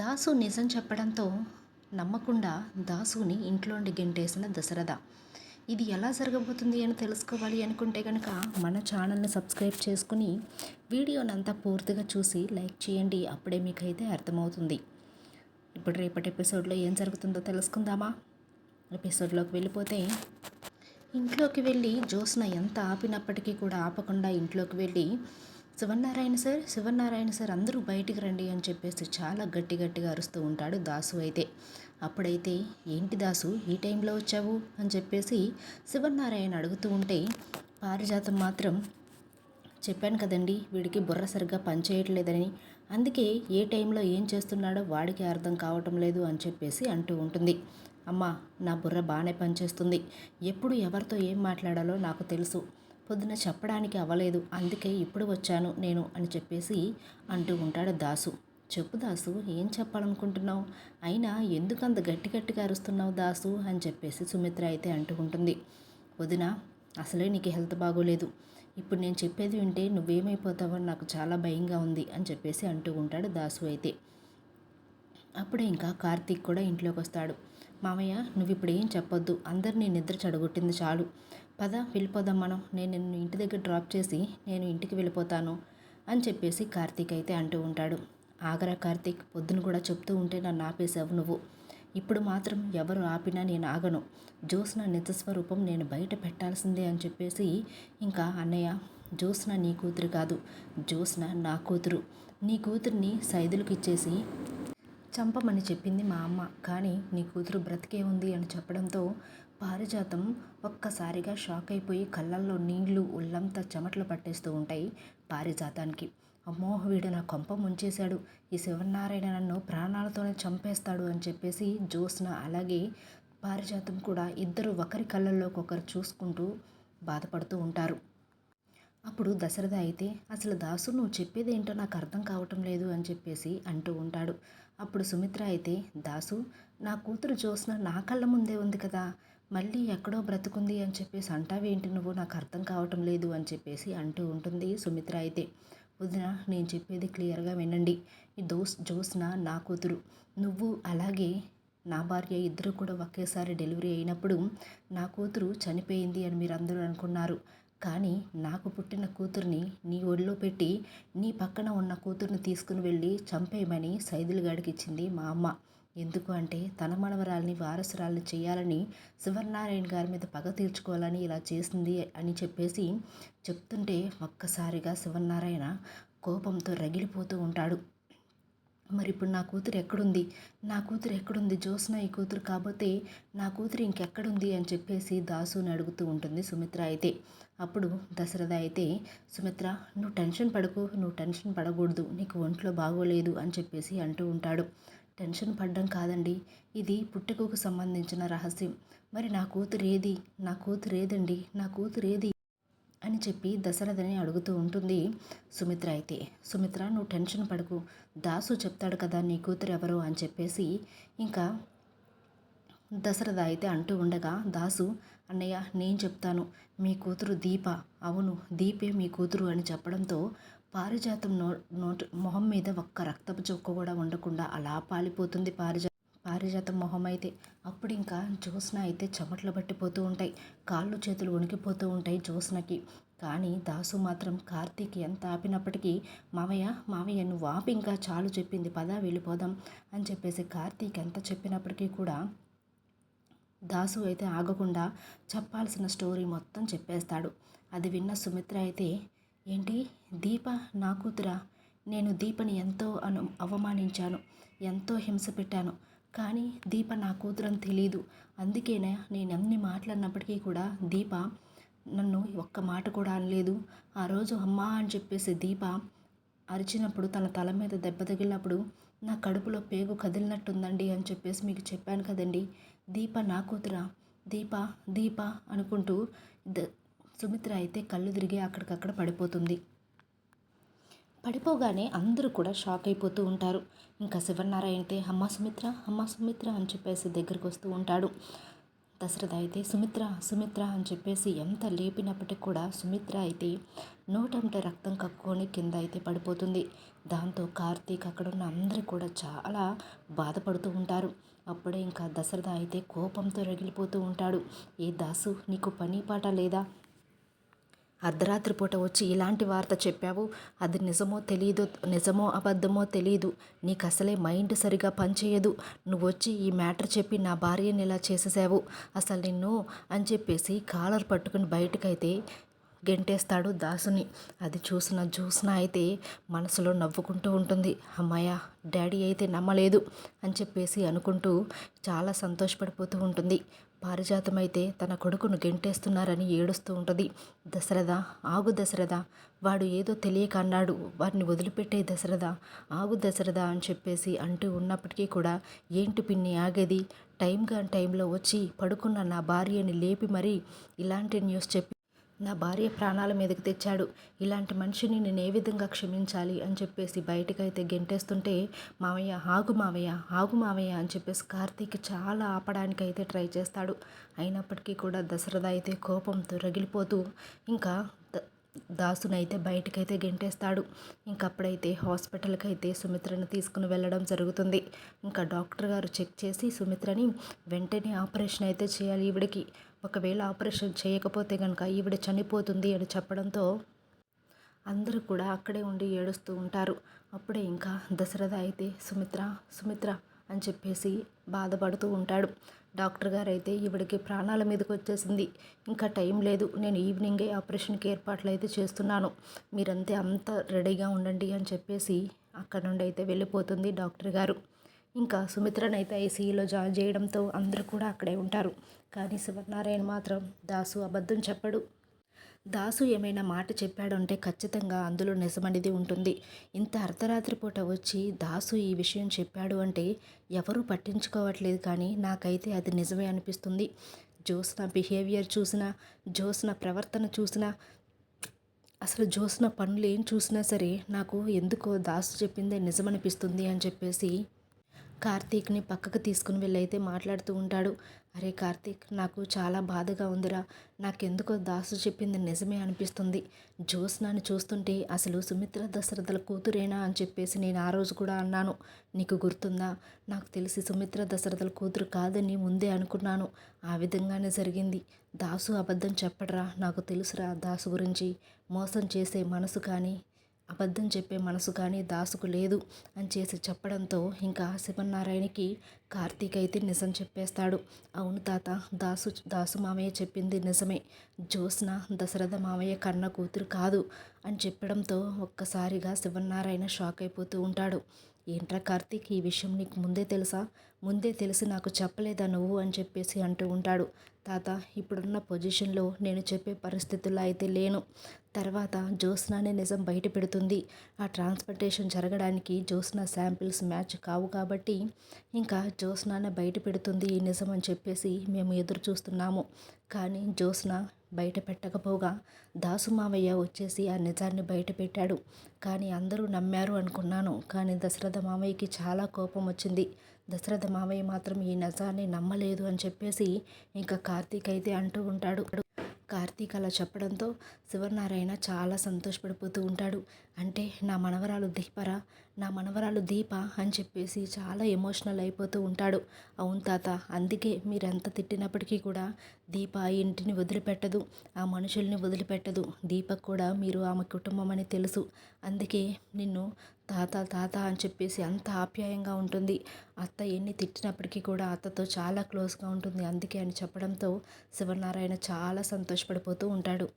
దాసు నిజం చెప్పడంతో నమ్మకుండా దాసుని ఇంట్లోండి గెంటేసిన దశరథ. ఇది ఎలా జరగబోతుంది అని తెలుసుకోవాలి అనుకుంటే కనుక మన ఛానల్ని సబ్స్క్రైబ్ చేసుకుని వీడియోనంతా పూర్తిగా చూసి లైక్ చేయండి. అప్పుడే మీకైతే అర్థమవుతుంది. ఇప్పుడు రేపటి ఎపిసోడ్లో ఏం జరుగుతుందో తెలుసుకుందామా? ఎపిసోడ్లోకి వెళ్ళిపోతే ఇంట్లోకి వెళ్ళి జ్యోత్స్న ఎంత ఆపినప్పటికీ కూడా ఆపకుండా ఇంట్లోకి వెళ్ళి శివనారాయణ సార్ శివనారాయణ సార్ అందరూ బయటికి రండి అని చెప్పేసి చాలా గట్టి గట్టిగా అరుస్తూ ఉంటాడు దాసు అయితే. అప్పుడైతే ఏంటి దాసు ఈ టైంలో వచ్చావు? అని చెప్పేసి శివనారాయణ అడుగుతూ ఉంటే పారిజాతం మాత్రం చెప్పాను కదండి వీడికి బుర్ర సరిగ్గా పనిచేయట్లేదని. అందుకే ఏ టైంలో ఏం చేస్తున్నాడో వాడికి అర్థం కావటం లేదు అని చెప్పేసి అంటూ ఉంటుంది. అమ్మా నా బుర్ర బాగానే పనిచేస్తుంది. ఎప్పుడు ఎవరితో ఏం మాట్లాడాలో నాకు తెలుసు. పొద్దున చెప్పడానికి అవ్వలేదు. అందుకే ఇప్పుడు వచ్చాను నేను అని చెప్పేసి అంటూ ఉంటాడు దాసు. చెప్పు దాసు ఏం చెప్పాలనుకుంటున్నావు? అయినా ఎందుకు అంత గట్టి గట్టిగా అరుస్తున్నావు దాసు? అని చెప్పేసి సుమిత్ర అయితే అంటూ ఉంటుంది. వదిన అసలే నీకు హెల్త్ బాగోలేదు. ఇప్పుడు నేను చెప్పేది వింటే నువ్వేమైపోతావని నాకు చాలా భయంగా ఉంది అని చెప్పేసి అంటూ ఉంటాడు దాసు అయితే. అప్పుడే ఇంకా కార్తీక్ కూడా ఇంట్లోకి వస్తాడు మామయ్య నువ్వు ఇప్పుడు ఏం చెప్పొద్దు. అందరినీ నిద్ర చెడగొట్టింది చాలు. పద వెళ్ళిపోదాం మనం. నేను నిన్ను ఇంటి దగ్గర డ్రాప్ చేసి నేను ఇంటికి వెళ్ళిపోతాను అని చెప్పేసి కార్తీక్ అయితే అంటూ ఉంటాడు. ఆగరా కార్తీక్ పొద్దున కూడా చెప్తూ ఉంటే నన్ను ఆపేశావు నువ్వు. ఇప్పుడు మాత్రం ఎవరు ఆపినా నేను ఆగను. జ్యోత్స్న నిజస్వరూపం నేను బయట పెట్టాల్సిందే అని చెప్పేసి ఇంకా అన్నయ్య జ్యోత్స్న నీ కూతురు కాదు. జ్యోత్స్న నా కూతురు. నీ కూతుర్ని సైదులకు ఇచ్చేసి చంపమని చెప్పింది మా అమ్మ. కానీ నీ కూతురు బ్రతికే ఉంది అని చెప్పడంతో పారిజాతం ఒక్కసారిగా షాక్ అయిపోయి కళ్ళల్లో నీళ్ళు ఒళ్ళంతా చెమటలు పట్టేస్తూ ఉంటాయి పారిజాతానికి. అమ్మో వీడు నా కొంప ముంచేశాడు. ఈ శివనారాయణ నన్ను ప్రాణాలతోనే చంపేస్తాడు అని చెప్పేసి జ్యోత్స్న అలాగే పారిజాతం కూడా ఇద్దరు ఒకరి కళ్ళల్లోకొకరు చూసుకుంటూ బాధపడుతూ ఉంటారు. అప్పుడు దశరథ అయితే అసలు దాసు నువ్వు చెప్పేది ఏంటో నాకు అర్థం కావటం లేదు అని చెప్పేసి అంటూ ఉంటాడు. అప్పుడు సుమిత్ర అయితే దాసు నా కూతురు జ్యోత్స్న నా కళ్ళ ముందే ఉంది కదా. మళ్ళీ ఎక్కడో బ్రతుకుంది అని చెప్పేసి అంటావేంటి నువ్వు? నాకు అర్థం కావటం లేదు అని చెప్పేసి అంటూ ఉంటుంది సుమిత్ర అయితే. వదిన నేను చెప్పేది క్లియర్గా వినండి. ఈ దోస్ జోస్న నా కూతురు. నువ్వు అలాగే నా భార్య ఇద్దరు కూడా ఒకేసారి డెలివరీ అయినప్పుడు నా కూతురు చనిపోయింది అని మీరు అందరూ అనుకున్నారు. కానీ నాకు పుట్టిన కూతుర్ని నీ ఒళ్ళో పెట్టి నీ పక్కన ఉన్న కూతుర్ని తీసుకుని వెళ్ళి చంపేయమని సైదులుగాడికి ఇచ్చింది మా అమ్మ. ఎందుకు అంటే తన మనవరాల్ని వారసురాల్ని చేయాలని శివనారాయణ గారి మీద పగ తీర్చుకోవాలని ఇలా చేసింది అని చెప్పేసి చెప్తుంటే ఒక్కసారిగా శివనారాయణ కోపంతో రగిలిపోతూ ఉంటాడు. మరి ఇప్పుడు నా కూతురు ఎక్కడుంది? నా కూతురు ఎక్కడుంది? జోస్న ఈ కూతురు కాకపోతే నా కూతురు ఇంకెక్కడుంది? అని చెప్పేసి దాసుని అడుగుతూ ఉంటుంది సుమిత్ర అయితే. అప్పుడు దశరథ అయితే సుమిత్ర నువ్వు టెన్షన్ పడకు నువ్వు టెన్షన్ పడకూడదు నీకు ఒంట్లో బాగోలేదు అని చెప్పేసి అంటూ ఉంటాడు. టెన్షన్ పడ్డం కాదండి. ఇది పుట్టుకకు సంబంధించిన రహస్యం. మరి నా కూతురు ఏది? నా కూతురు ఏదండి? నా కూతురు ఏది? అని చెప్పి దశరథని అడుగుతూ ఉంటుంది సుమిత్ర అయితే. సుమిత్ర నువ్వు టెన్షన్ పడకు. దాసు చెప్తాడు కదా నీ కూతురు ఎవరు అని చెప్పేసి ఇంకా దశరథ అయితే అంటూ ఉండగా దాసు అన్నయ్య నేను చెప్తాను. మీ కూతురు దీప. అవును దీపే మీ కూతురు అని చెప్పడంతో పారిజాతం నో నోటు మొహం మీద ఒక్క రక్తపు చుక్క కూడా ఉండకుండా అలా పాలిపోతుంది పారిజా పారిజాతం మొహం అయితే అప్పుడు ఇంకా జ్యోత్స్న అయితే చెమట్లు పట్టిపోతూ ఉంటాయి. కాళ్ళు చేతులు వణికిపోతూ ఉంటాయి జ్యోత్స్నకి. కానీ దాసు మాత్రం కార్తీక్ ఎంత ఆపినప్పటికీ మావయ్య మావయ్య నువ్వు ఆపి ఇంకా చాలు చెప్పింది. పదా వెళ్ళిపోదాం అని చెప్పేసి కార్తీక్ ఎంత చెప్పినప్పటికీ కూడా దాసు అయితే ఆగకుండా చెప్పాల్సిన స్టోరీ మొత్తం చెప్పేస్తాడు. అది విన్న సుమిత్ర అయితే ఏంటి? దీప నా కూతురా. నేను దీపని ఎంతో అను అవమానించాను ఎంతో హింస పెట్టాను. కానీ దీప నా కూతురని తెలీదు. అందుకేనే నేను అన్ని మాట్లాడినప్పటికీ కూడా దీప నన్ను ఒక్క మాట కూడా అనలేదు. ఆ రోజు అమ్మా అని చెప్పేసి దీప అరిచినప్పుడు తన తల మీద దెబ్బ తగిలినప్పుడు నా కడుపులో పేగు కదిలినట్టుందండి అని చెప్పేసి మీకు చెప్పాను కదండి. దీప నా కూతురా. దీప దీప అనుకుంటూ సుమిత్ర అయితే కళ్ళు తిరిగి అక్కడికక్కడ పడిపోతుంది. పడిపోగానే అందరూ కూడా షాక్ అయిపోతూ ఉంటారు. ఇంకా శివనారాయణ అయితే అమ్మ సుమిత్ర అమ్మ సుమిత్ర అని చెప్పేసి దగ్గరికి వస్తూ ఉంటాడు. దశరథ అయితే సుమిత్ర సుమిత్ర అని చెప్పేసి ఎంత లేపినప్పటికి కూడా సుమిత్ర అయితే నోటంట రక్తం కక్కుకొని కింద అయితే పడిపోతుంది. దాంతో కార్తీక్ అక్కడ ఉన్న అందరూ కూడా చాలా బాధపడుతూ ఉంటారు. అప్పుడే ఇంకా దశరథ అయితే కోపంతో రగిలిపోతూ ఉంటాడు. ఏ దాసు నీకు పని పాట లేదా? అర్ధరాత్రి పూట వచ్చి ఇలాంటి వార్త చెప్పావు. అది నిజమో తెలియదు నిజమో అబద్ధమో తెలియదు నీకు అసలే మైండ్ సరిగా పనిచేయదు. నువ్వు వచ్చి ఈ మ్యాటర్ చెప్పి నా భార్యని ఇలా చేసేసావు. అసలు నిన్ను అని చెప్పేసి కాలర్ పట్టుకుని బయటకైతే గెంటేస్తాడు దాసుని. అది చూసిన జ్యోత్స్న అయితే మనసులో నవ్వుకుంటూ ఉంటుంది. అమ్మాయ డాడీ అయితే నమ్మలేదు అని చెప్పేసి అనుకుంటూ చాలా సంతోషపడిపోతూ ఉంటుంది. పారిజాతం అయితే తన కొడుకును గెంటేస్తున్నారని ఏడుస్తూ ఉంటుంది. దశరథ ఆగు దశరథ వాడు ఏదో తెలియక అన్నాడు. వారిని వదిలిపెట్టే దశరథ ఆగు దశరథ అని చెప్పేసి అంటూ ఉన్నప్పటికీ కూడా ఏంటి పిన్ని ఆగేది? టైంగా టైంలో వచ్చి పడుకున్న నా భార్యని లేపి మరీ ఇలాంటి న్యూస్ చెప్పి నా భార్య ప్రాణాల మీదకి తెచ్చాడు. ఇలాంటి మనిషిని నేను ఏ విధంగా క్షమించాలి అని చెప్పేసి బయటకైతే గెంటేస్తుంటే మావయ్య ఆగు మావయ్య ఆగు మావయ్య అని చెప్పేసి కార్తీక్ చాలా ఆపడానికి అయితే ట్రై చేస్తాడు. అయినప్పటికీ కూడా దశరథ అయితే కోపంతో రగిలిపోతూ ఇంకా దాసునైతే బయటకైతే గెంటేస్తాడు. ఇంకప్పుడైతే హాస్పిటల్కి అయితే సుమిత్రను తీసుకుని వెళ్ళడం జరుగుతుంది. ఇంకా డాక్టర్ గారు చెక్ చేసి సుమిత్రని వెంటనే ఆపరేషన్ అయితే చేయాలి ఈవిడికి. ఒకవేళ ఆపరేషన్ చేయకపోతే కనుక ఈవిడ చనిపోతుంది అని చెప్పడంతో అందరూ కూడా అక్కడే ఉండి ఏడుస్తూ ఉంటారు. అప్పుడే ఇంకా దశరథ అయితే సుమిత్ర సుమిత్ర అని చెప్పేసి బాధపడుతూ ఉంటాడు. డాక్టర్ గారు అయితే ఈవిడికి ప్రాణాల మీదకి వచ్చేసింది. ఇంకా టైం లేదు. నేను ఈవినింగే ఆపరేషన్కి ఏర్పాట్లు అయితే చేస్తున్నాను. మీరంతే అంత రెడీగా ఉండండి అని చెప్పేసి అక్కడ నుండి అయితే వెళ్ళిపోతుంది డాక్టర్ గారు. ఇంకా సుమిత్రనైతే ఐసీఈలో జాయిన్ చేయడంతో అందరూ కూడా అక్కడే ఉంటారు. కానీ శివనారాయణ మాత్రం దాసు అబద్ధం చెప్పడు. దాసు ఏమైనా మాట చెప్పాడంటే ఖచ్చితంగా అందులో నిజమనేది ఉంటుంది. ఇంత అర్ధరాత్రి పూట వచ్చి దాసు ఈ విషయం చెప్పాడు అంటే ఎవరూ పట్టించుకోవట్లేదు కానీ నాకైతే అది నిజమే అనిపిస్తుంది. జోస్న బిహేవియర్ చూసినా జోస్న ప్రవర్తన చూసినా అసలు జోస్న పనులు ఏం చూసినా సరే నాకు ఎందుకో దాసు చెప్పిందే నిజమనిపిస్తుంది అని చెప్పేసి కార్తీక్ని పక్కకు తీసుకుని వెళ్ళైతే మాట్లాడుతూ ఉంటాడు. అరే కార్తీక్ నాకు చాలా బాధగా ఉందిరా. నాకెందుకో దాసు చెప్పింది నిజమే అనిపిస్తుంది. జ్యోత్స్నాని చూస్తుంటే అసలు సుమిత్ర దశరథల కూతురేనా అని చెప్పేసి నేను ఆ రోజు కూడా అన్నాను. నీకు గుర్తుందా? నాకు తెలిసి సుమిత్ర దశరథల కూతురు కాదని ముందే అనుకున్నాను. ఆ విధంగానే జరిగింది. దాసు అబద్ధం చెప్పడరా? నాకు తెలుసురా దాసు గురించి. మోసం చేసే మనసు కానీ అబద్ధం చెప్పే మనసు కానీ దాసుకు లేదు అని చేసి చెప్పడంతో ఇంకా శివనారాయణకి కార్తీక్ అయితే నిజం చెప్పేస్తాడు. అవును తాత దాసు దాసు మామయ్య చెప్పింది నిజమే. జ్యోత్స్న దశరథ మామయ్య కన్న కూతురు కాదు అని చెప్పడంతో ఒక్కసారిగా శివనారాయణ షాక్ అయిపోతూ ఉంటాడు. ఏంట్రా కార్తీక్ ఈ విషయం నీకు ముందే తెలుసా? ముందే తెలిసి నాకు చెప్పలేదా నువ్వు? అని చెప్పేసి అంటూ ఉంటాడు. తాత ఇప్పుడున్న పొజిషన్లో నేను చెప్పే పరిస్థితుల్లో అయితే లేను. తర్వాత జ్యోత్స్నానే నిజం బయట పెడుతుంది. ఆ ట్రాన్స్పోర్టేషన్ జరగడానికి జ్యోత్స్నా శాంపిల్స్ మ్యాచ్ కావు కాబట్టి ఇంకా జ్యోత్స్నానే బయట పెడుతుంది ఈ నిజం అని చెప్పేసి మేము ఎదురు చూస్తున్నాము కానీ జ్యోత్స్న బయట పెట్టకపోగా దాసు మావయ్య వచ్చేసి ఆ నిజాన్ని బయట పెట్టాడు కానీ అందరూ నమ్మారు అనుకున్నాను. కానీ దశరథ మావయ్యకి చాలా కోపం వచ్చింది. దశరథ మావయ్య మాత్రం ఈ నిజాన్ని నమ్మలేదు అని చెప్పేసి ఇంకా కార్తీక్ అయితే అంటూ ఉంటాడు. కార్తీక్ అలా చెప్పడంతో శివనారాయణ చాలా సంతోషపడిపోతూ ఉంటాడు. అంటే నా మనవరాలు దీపరా నా మనవరాలు దీప అని చెప్పేసి చాలా ఎమోషనల్ అయిపోతూ ఉంటాడు. అవును తాత అందుకే మీరెంత తిట్టినప్పటికీ కూడా దీప ఇంటిని వదిలిపెట్టదు ఆ మనుషుల్ని వదిలిపెట్టదు. దీపక్ కూడా మీరు ఆమె కుటుంబం అని తెలుసు. అందుకే నిన్ను తాత తాత అని చెప్పేసి అంత ఆప్యాయంగా ఉంటుంది. అత్త ఎన్ని తిట్టినప్పటికీ కూడా అత్తతో చాలా క్లోజ్గా ఉంటుంది. అందుకే అని చెప్పడంతో శివనారాయణ చాలా సంతోషపడిపోతూ ఉంటాడు.